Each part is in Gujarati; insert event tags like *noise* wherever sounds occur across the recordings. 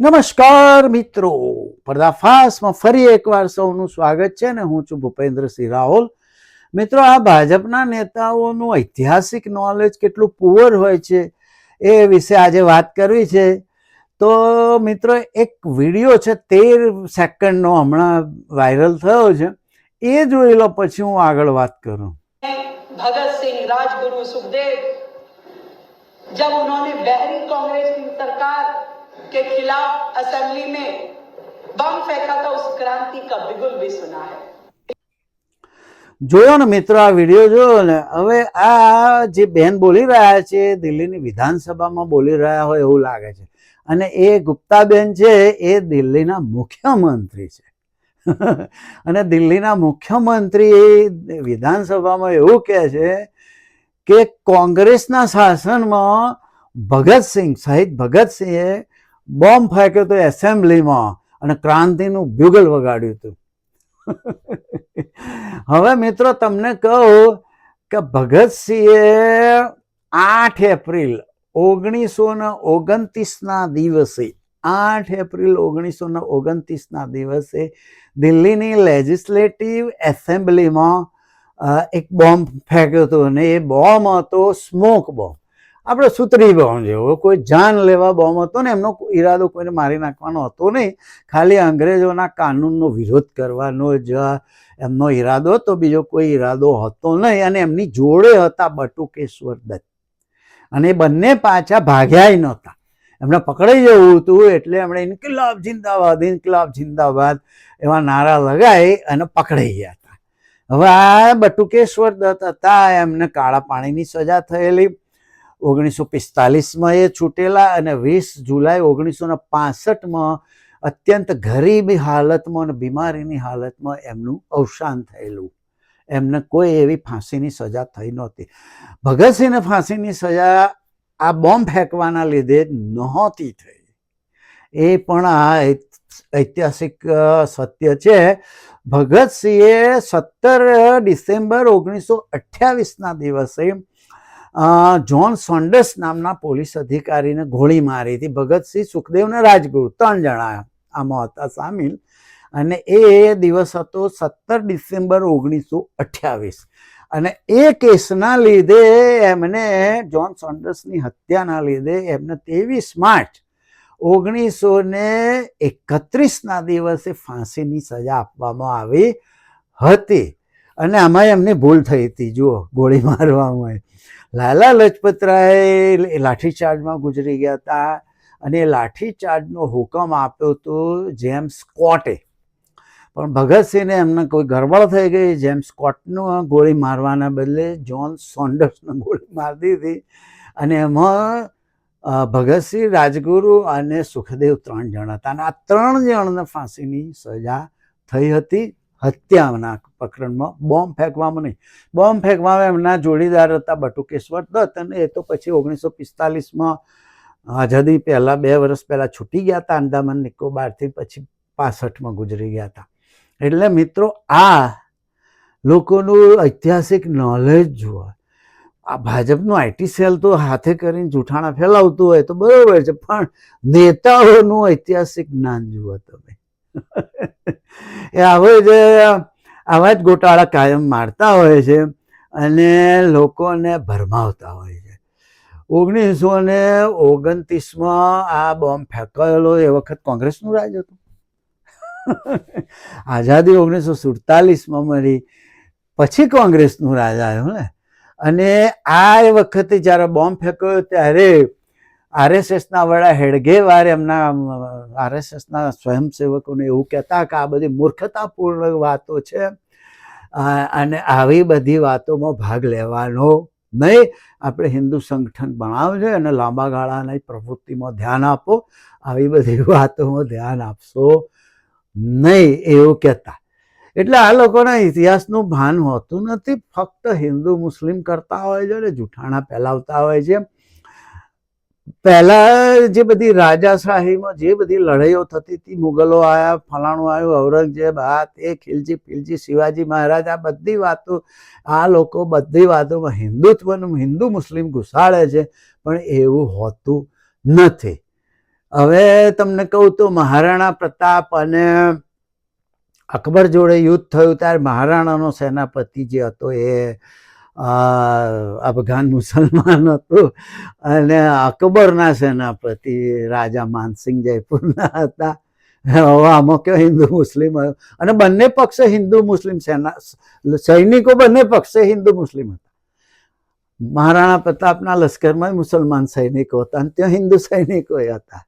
નમસ્કાર મિત્રો. પર્દાફાશમાં ફરી એકવાર સૌનું સ્વાગત છે ને હું છું ભૂપેન્દ્રસિંહ રાહુલ. મિત્રો, આ ભાજપના નેતાઓનું ઐતિહાસિક નોલેજ કેટલું પુઅર હોય છે એ વિશે આજે વાત કરવી છે. તો મિત્રો, એક વીડિયો છે, તેર સેકન્ડનો હમણાં વાયરલ થયો છે. એ જોઈ લો, પછી હું આગળ વાત કરું. ભગતસિંહ, રાજગુરુ, સુખદેવ, જબ ઉન્હોંને બહેરી કોંગ્રેસ સરકાર की सरकार के खिलाफ असेंबली में बम फेंका था उस क्रांति का बिगुल भी सुना है જોયો ને મિત્રો આ વિડીયો જોયો ને હવે આ જે બેન બોલી રહ્યા છે એ દિલ્હીની વિધાનસભામાં બોલી રહ્યા હોય એવું લાગે છે અને એ ગુપ્તાબેન છે એ દિલ્હીના મુખ્યમંત્રી છે *laughs* અને દિલ્હીના મુખ્યમંત્રી વિધાનસભામાં એવું કહે છે કે કોંગ્રેસના શાસનમાં ભગતસિંહ શહીદ ભગતસિંહે બોમ્બ ફેંક્યો હતો એસેમ્બલીમાં અને ક્રાંતિનું બ્યુગલ વગાડ્યું હતું. હવે મિત્રો તમને કહું કે ભગતસિંહે આઠ એપ્રિલ ઓગણીસો ને ઓગણત્રીસના દિવસે, આઠ એપ્રિલ ઓગણીસો ને ઓગણત્રીસના દિવસે દિલ્હીની લેજિસ્લેટિવ એસેમ્બલીમાં એક બોમ્બ ફેંક્યો હતો અને એ બોમ્બ હતો સ્મોક બોમ્બ. આપણે સુતરી બોમ્બ જેવો કોઈ જાન લેવા બોમ્બ હતો ને, એમનો ઈરાદો કોઈને મારી નાખવાનો હતો નહીં. ખાલી અંગ્રેજોના કાનૂનનો વિરોધ કરવાનો જ એમનો ઈરાદો હતો. બીજો કોઈ ઈરાદો હતો નહીં અને એમની જોડે હતા બટુકેશ્વર દત્ત. અને બંને પાછા ભાગ્યાય નહોતા. એમને પકડાઈ જવું હતું એટલે એમણે ઇન્કલાબ જિંદાબાદ ઇન્કલાબ જિંદાબાદ એવા નારા લગાવી અને પકડાઈ ગયા હતા. હવે આ બટુકેશ્વર દત્ત હતા, એમને કાળા પાણીની સજા થયેલી. ઓગણીસો પિસ્તાલીસમાં એ છૂટેલા અને વીસ જુલાઈ ઓગણીસો ને પાસઠમાં અત્યંત ગરીબી હાલતમાં અને બીમારીની હાલતમાં એમનું અવસાન થયેલું. એમને કોઈ એવી ફાંસીની સજા થઈ નહોતી. ભગતસિંહને ફાંસીની સજા આ બોમ્બ ફેંકવાના લીધે નહોતી થઈ. એ પણ આ ઐતિહાસિક સત્ય છે. ભગતસિંહે સત્તર ડિસેમ્બર ઓગણીસો અઠ્યાવીસના દિવસે અ, સોન્ડસ નામના પોલીસ અધિકારીને ગોળી મારી હતી. ભગતસિંહ સુખદેવને રાજગુરુ ત્રણ જણા આમાં હતા સામેલ. અને એ દિવસ હતો સત્તર ડિસેમ્બર ઓગણીસો અઠ્યાવીસ. અને એ કેસના લીધે એમને જ્હોન સોન્ડર્સની હત્યાના લીધે એમને ત્રેવીસ માર્ચ ઓગણીસો ને એકત્રીસના દિવસે ફાંસીની સજા આપવામાં આવી હતી. અને આમાં એમની ભૂલ થઈ હતી જુઓ ગોળી મારવામાં લાલા લજપતરાય લાઠીચાર્જમાં ગુજરી ગયા હતા અને લાઠીચાર્જનો હુકમ આપ્યો હતો જેમ્સ સ્કોટે પણ ભગતસિંહને એમને કોઈ ગરબડ થઈ ગઈ. જેમ્સ સ્કોટનું ગોળી મારવાના બદલે જોન સોન્ડર્સને ગોળી મારી દીધી અને એમાં ભગતસિંહ રાજગુરુ અને સુખદેવ ત્રણ જણ હતા. અને આ ત્રણ જણને ફાંસીની સજા થઈ હતી. હત્યાના પ્રકરણમાં બોમ્બ ફેંકવામાં નહીં. બોમ્બ ફેંકવામાં એમના જોડીદાર હતા બટુકેશ્વર દત્ત અને એ તો પછી ઓગણીસો પિસ્તાલીસમાં આઝાદી પહેલાં બે વર્ષ પહેલાં છૂટી ગયા હતા અંદામાન નિકોબારથી પછી પાસઠમાં ગુજરી ગયા હતા. એટલે મિત્રો આ લોકોનું ઐતિહાસિક નોલેજ જુઓ. આ ભાજપનું આઈટી સેલ તો હાથે કરીને જૂઠાણા ફેલાવતું હોય તો બરાબર છે, પણ નેતાઓનું ઐતિહાસિક જ્ઞાન જુઓ તમે. *laughs* એ આવે જે આવા જ ગોટાળા કાયમ મારતા હોય છે અને લોકોને ભરમાવતા હોય છે. ઓગણીસો ને ઓગણત્રીસમાં આ બોમ્બ ફેંકાયેલો એ વખત કોંગ્રેસનું રાજ હતું. *laughs* આઝાદી ઓગણીસો સુડતાલીસમાં મળી, પછી કોંગ્રેસનું રાજ આવ્યું ને. અને આ વખતે જ્યારે બોમ્બ ફેંકાયો ત્યારે આરએસએસના વડા હેડગેવાર એમના આરએસએસના સ્વયંસેવકોને એવું કહેતા કે આ બધી મૂર્ખતાપૂર્ણ વાતો છે અને આવી બધી વાતોમાં ભાગ લેવાનો નહીં. આપણે હિન્દુ સંગઠન બનાવજો અને લાંબા ગાળાની પ્રવૃત્તિમાં ધ્યાન આપો. આવી બધી વાતોમાં ધ્યાન આપશો નહીં એવું કહેતા. એટલે આ લોકોના ઇતિહાસનું ભાન હોતું નથી. ફક્ત હિન્દુ મુસ્લિમ કરતા હોય છે અને જૂઠાણા ફેલાવતા હોય છે. પહેલા જે બધી રાજાશાહીમાં જે બધી લડાઈઓ થતી હતી, મુગલો આવ્યા, ફલાણું આવ્યું, ઔરંગઝેબ આ તે, ખિલજી ફિલજી, શિવાજી મહારાજ, આ બધી વાતો, આ લોકો બધી વાતોમાં હિન્દુત્વનું, હિન્દુ મુસ્લિમ ઘુસાડે છે, પણ એવું હોતું નથી. હવે તમને કહું તો મહારાણા પ્રતાપ અને અકબર જોડે યુદ્ધ થયું ત્યારે મહારાણાનો સેનાપતિ જે હતો એ અફઘાન મુસલમાન હતું. અને અકબરના સેનાપતિ રાજા માનસિંહ જયપુરના હતા. હવે આમાં કયો હિન્દુ મુસ્લિમ અને બંને પક્ષે હિન્દુ મુસ્લિમ સેના સૈનિકો બંને પક્ષે હિન્દુ મુસ્લિમ હતા. મહારાણા પ્રતાપના લશ્કરમાં મુસલમાન સૈનિકો હતા અને ત્યાં હિન્દુ સૈનિકો હતા.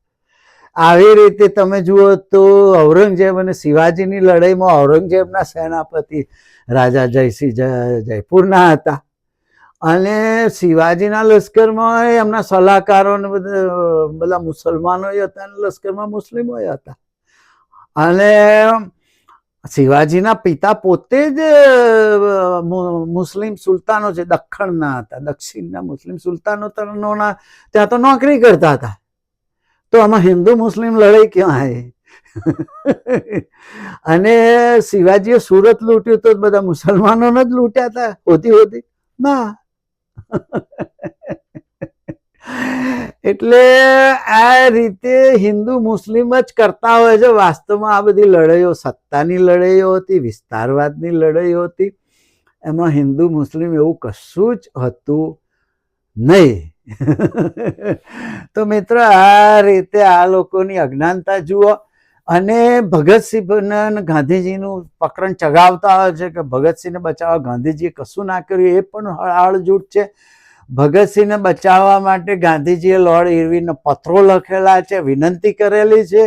આવી રીતે તમે જુઓ તો ઔરંગઝેબ અને શિવાજીની લડાઈમાં ઔરંગઝેબના સેનાપતિ રાજા જયસિંહ જયપુરના હતા. અને શિવાજીના લશ્કરમાં એમના સલાહકારો બધા બધા મુસલમાનો હતા અને લશ્કરમાં મુસ્લિમો હતા. અને શિવાજીના પિતા પોતે જ મુસ્લિમ સુલતાનો છે, દખ્ખણના હતા, દક્ષિણના મુસ્લિમ સુલતાનો તરનોના, ત્યાં તો નોકરી કરતા હતા. તો આમાં હિન્દુ મુસ્લિમ લડાઈ ક્યાં આવી અને શિવાજીએ સુરત લૂંટ્યું તો બધા મુસલમાનોને જ લૂંટ્યા હતા, હોતી હોતી. ના. એટલે આ રીતે હિન્દુ મુસ્લિમ જ કરતા હોય છે. વાસ્તવમાં આ બધી લડાઈઓ સત્તાની લડાઈઓ હતી, વિસ્તારવાદની લડાઈઓ હતી. એમાં હિન્દુ મુસ્લિમ એવું કશું જ હતું નહીં. તો મિત્રો, આ રીતે આ લોકોની અજ્ઞાનતા જુઓ. અને ભગતસિંહ અને ગાંધીજીનું પ્રકરણ ચગાવતા હોય છે કે ભગતસિંહને બચાવવા ગાંધીજીએ કશું ના કર્યું એ પણ આળજૂઠ છે. ભગતસિંહને બચાવવા માટે ગાંધીજીએ લોર્ડ ઇરવિનને પત્રો લખેલા છે, વિનંતી કરેલી છે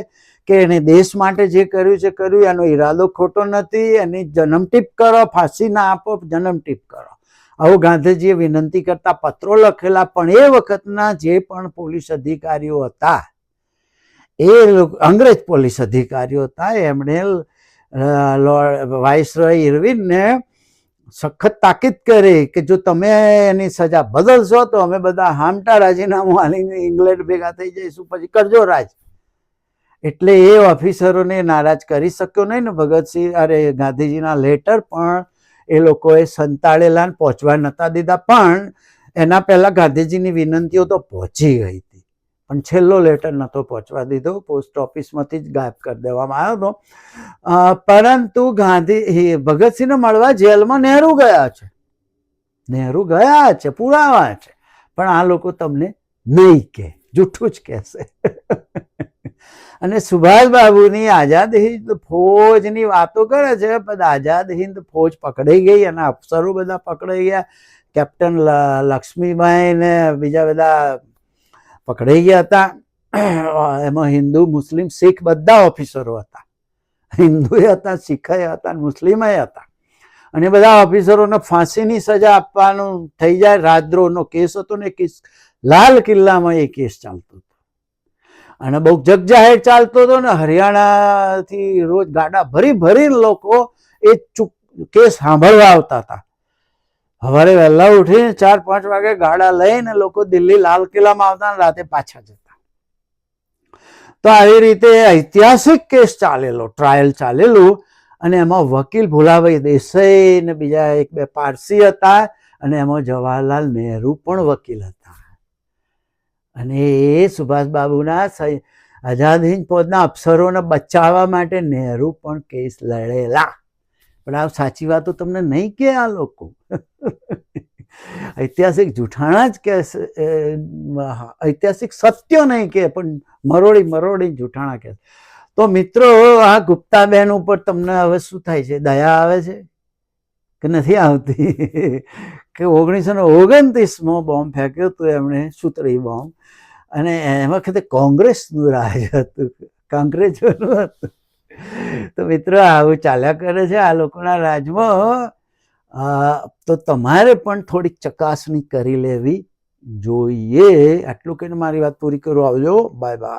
કે એને દેશ માટે જે કર્યું છે કર્યું, એનો ઈરાદો ખોટો નથી, એની જન્મટીપ કરો, ફાંસી ના આપો જન્મટીપ કરો. આવું ગાંધીજીએ વિનંતી કરતા પત્રો લખેલા પણ એ વખતના જે પણ પોલીસ અધિકારીઓ હતા એ અંગ્રેજ પોલીસ અધિકારીઓ હતા એમણે વાઇસરોય ઇરવિનને સખત તાકીદ કરી કે જો તમે એની સજા બદલશો તો અમે બધા હામટા રાજીનામું આલીને ઇંગ્લેન્ડ ભેગા થઈ જઈશું, પછી કરજો રાજ. એટલે એ ઓફિસરોને નારાજ કરી શક્યો નહીં ને ભગતસિંહ, અરે, ગાંધીજીના લેટર પણ એ લોકોએ સંતાડેલા પહોંચવા નહોતા દીધા, પણ એના પહેલાં ગાંધીજીની વિનંતીઓ તો પહોંચી ગઈ હતી. પણ છેલ્લો લેટર નહોતો પહોંચવા દીધો. પોસ્ટ ઓફિસમાંથી જ ગાયબ કરી દેવામાં આવ્યો હતો. પરંતુ ગાંધી ભગતસિંહને મળવા જેલમાં નહેરુ ગયા છે. નહેરુ ગયા છે, પુરાવા છે. પણ આ લોકો તમને નહીં કે જૂઠું જ કહેશે. અને સુભાષબાબુની આઝાદ હિન્દ ફોજની વાતો કરે છે, પણ આઝાદ હિન્દ ફૌજ પકડાઈ ગઈ અને અફસરો બધા પકડાઈ ગયા. કેપ્ટન લ- લક્ષ્મીબાઈ ને બીજા બધા પકડાઈ ગયા હતા. એમાં હિન્દુ, મુસ્લિમ, શીખ બધા ઓફિસરો હતા. હિન્દુએ હતા શીખ હતા મુસ્લિમે હતા. અને બધા ઓફિસરોને ફાંસીની સજા આપવાનું થઈ જાય. રાજદ્રોહનો કેસ હતો ને કેસ, લાલ કિલ્લામાં એ કેસ ચાલતો હતો. અને બહુ જગજાહેર ચાલતો હતો ને, હરિયાણાથી રોજ ગાડા ભરી ભરી લોકો એ ચૂક, કેસ સાંભળવા આવતા હતા. સવારે વહેલા ઉઠીને ચાર પાંચ વાગે ગાડા લઈને લોકો દિલ્હી લાલ કિલ્લામાં આવતા અને રાતે પાછા જતા. તો આવી રીતે ઐતિહાસિક કેસ ચાલેલો ટ્રાયલ ચાલેલું અને એમાં વકીલ ભુલાભાઈ દેસાઈ ને બીજા એક બે પારસી હતા અને એમાં જવાહરલાલ નહેરુ પણ વકીલ હતા. અને એ સુભાષબાબુના આઝાદ હિંદ ફોજના અફસરોને બચાવવા માટે નહેરુ પણ કેસ લડેલા. પણ આ સાચી વાતો તમને નહીં કે આ લોકો. ઐતિહાસિક જૂઠાણા જ કે ઐતિહાસિક સત્ય નહીં કે, પણ મરોડી મરોડી જૂઠાણા કે. તો મિત્રો, આ ગુપ્તા બહેન ઉપર તમને હવે શું થાય છે? દયા આવે છે? કે નથી આવતી? કે ઓગણીસો ને ઓગણત્રીસમાં બોમ્બ ફેંક્યો હતો એમણે સુતરી બોમ્બ. અને એ વખતે કોંગ્રેસનું રાજ હતું. કોંગ્રેસનું હતું. તો મિત્રો, આવું ચાલ્યા કરે છે આ લોકોના રાજમાં તો તમારે પણ થોડીક ચકાસણી કરી લેવી જોઈએ. આટલું કહીને મારી વાત પૂરી કરું. આવજો. Bye bye